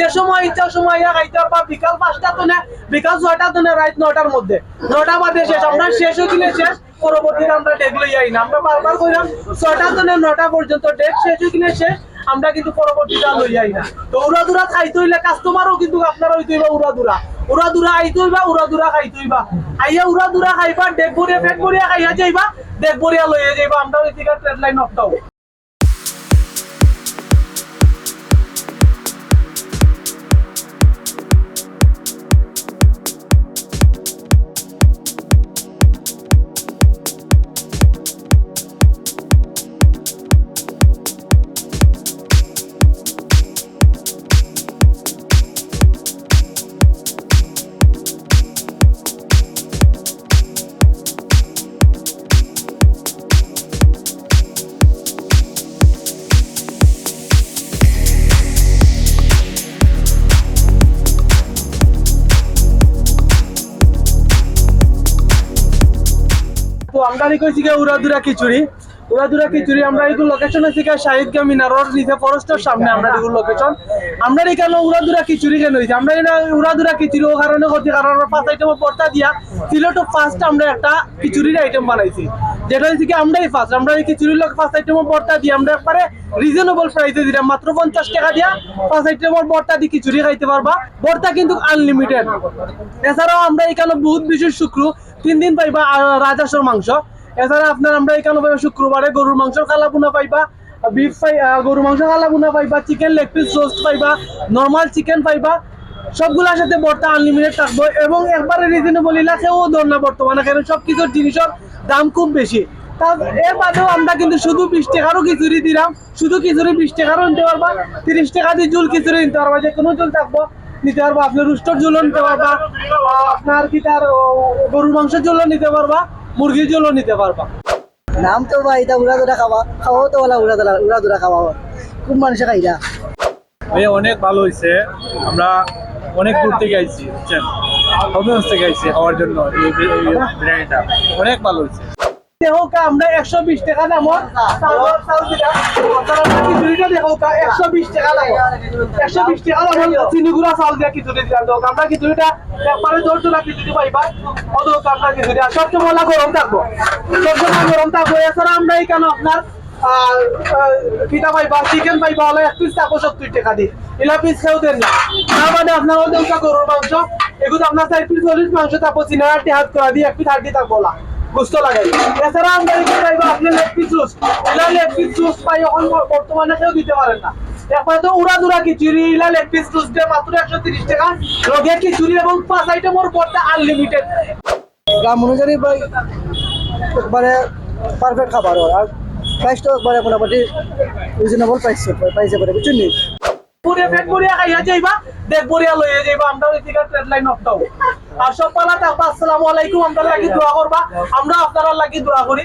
যে সময়, ইচ্ছা সময় খাইতে পারবা বিকাল পাঁচটা তো না বিকাল ছয়টা তো না রাত নটার মধ্যে। নটা বাদে শেষ, আমরা শেষ হয়ে গেলে শেষ, পরবর্তীতে আমরা ডেক লই যাই না। আমরা বারবার কইলাম ছয়টা তো না নটা পর্যন্ত ডেক শেষ হয়ে গেলে শেষ, আমরা কিন্তু পরবর্তীতে আর লই যাই না। তো উড়া দুরা খাইতে হইলে কাস্টমারও কিন্তু আপনারা হইতে হইবা উড়া দুরা উড়া দুরা আইতে হইবা উড়া দুরা খাইতে হইবা। আইয়া উড়া দুরা খাইবা ডেক ভরিয়া পেট ভরিয়া খাইয়া যাইবা ডেক ভরিয়া লইয়া যাইবা। আমরা ওই থেকে ট্রেড লাইন অফটাও তো আমরা কইছি গে উড়াদুরা খিচুড়ি। উড়াদুরা খিচুড়ি, আমরা এগুলো লোকেশন আছে গে শাহিদ গে মিনারর নিচে ফরেস্টের সামনে আমরা এগুলো লোকেশন আমরা এখানে উড়াদুরা খিচুড়ি কেন হইছে আমরা এটা উড়াদুরা খিচুড়ি ও কারণে করছি কারণ আমরা পাঁচ আইটেম পড়তা দিয়া সিলেটও ফার্স্ট আমরা একটা খিচুড়ির আইটেম বানাইছি। যেটা হচ্ছে কি, আমরাই ফার্স্ট আমরা এই খিচুড়ির লোক পাঁচ আইটেম পড়তা দিয়ে, আমরা একবারে রিজনেবল প্রাইসে দিলাম, মাত্র পঞ্চাশ টাকা দিয়া পাঁচ আইটেমের বর্তা দিয়ে খিচুড়ি খাইতে পারবা। বর্তা কিন্তু আনলিমিটেড এছাড়াও আমরা এখানে বহুত বিশেষ শুক্র তিন দিন পাইবা রাজাসর মাংস। এছাড়া আপনার আমরা এখানে পাইবা শুক্রবারে গরুর মাংস কালা বুনা পাইবা বিফ পাই গরুর মাংস কালা বুনা পাইবা চিকেন লেগ পিস রোস্ট পাইবা নর্মাল চিকেন পাইবা। সবগুলোর সাথে বর্তা আনলিমিটেড থাকব এবং একবারে রিজনেবল ইলাকাও দর না বর্তমানে, কারণ সব কিছুর জিনিসের দাম খুব বেশি। তা এর বাদেও আমরা কিন্তু শুধু বিশ টাকারও খিচুড়ি দিলাম, শুধু খিচুড়ি বিশ টাকারও নিতে পারবা, তিরিশ টাকা দিয়ে জুল খিচুড়ি নিতে পারবা, যে কোনো জুল থাকব। নিতে পারবা আপনার রুস্টার ঝুলও নিতে পারবা আপনার কি তার গরুর মাংসের ঝুলও নিতে পারবা মুরগির ঝুলও নিতে পারবা। নাম তো ভাই এটা উড়া দুরা খাওয়া খাওয়াও তো বলা উড়া দুরা উড়া দুরা খাওয়া। খুব মানুষে খাইলা ভাই অনেক ভালো হয়েছে আমরা অনেক দূর থেকে আইছি বুঝছেন? হবিগঞ্জ থেকে আইছি খাওয়ার জন্য এই এই বিরিয়ানিটা। অনেক ভালো হয়েছে দেখোকা আমরা একশো বিশ টাকা দামর একশো বিশ টাকা দাম একশো বিশ টাকা দাম চিনি গুঁড়া চাউল দিয়ে খিচুড়ি দিলাম তো আমরা খিচুড়িটা একবারে জোর জোড়া খিচুড়ি পাইবা অত আমরা খিচুড়ি আর সবচেয়ে গরম থাকব। সবসময় গরম থাকব। এছাড়া আমরা এখানে আপনার পিঠা পাইবা চিকেন পাইবা হলে এক পিস থাকব সত্তর টাকা দিয়ে এলা পিস খেয়েও দেন না। তার বাদে আপনার গরুর মাংস এগুলো আপনার চার পিস চল্লিশ মাংস থাকব চিনার হাত করা দিয়ে এক পিস হাড্ডি থাকব না বুঝতে লাগাই এছাড়া আমরা এখানে পাইবো আপনি লেগ পিস রোস্ট এলা লেগ পিস রোস্ট পাই এখন বর্তমানে কেউ দিতে পারেন না। এরপরে তো উড়া দুরা খিচুড়ি ইলা লেগ পিস দিয়ে মাত্র একশো তিরিশ টাকা। লগে খিচুড়ি এবং পাঁচ আইটেমের পরটা আনলিমিটেড গ্রাম অনুযায়ী ভাই একবারে পারফেক্ট খাবার আর প্রাইসটাও একবারে মোটামুটি রিজনেবল প্রাইস প্রাইসে পড়ে বুঝছেন নি? পুরে পেট ভরিয়া খাইয়া যাইবা দেখ ভরিয়া লইয়া যাইবা আমরা ট্রেড লাইন আর সব পালা থাকবা আসসালামু আলাইকুম আমরা লাগি দোয়া করবা আমরা আপনারা লাগি দোয়া করি।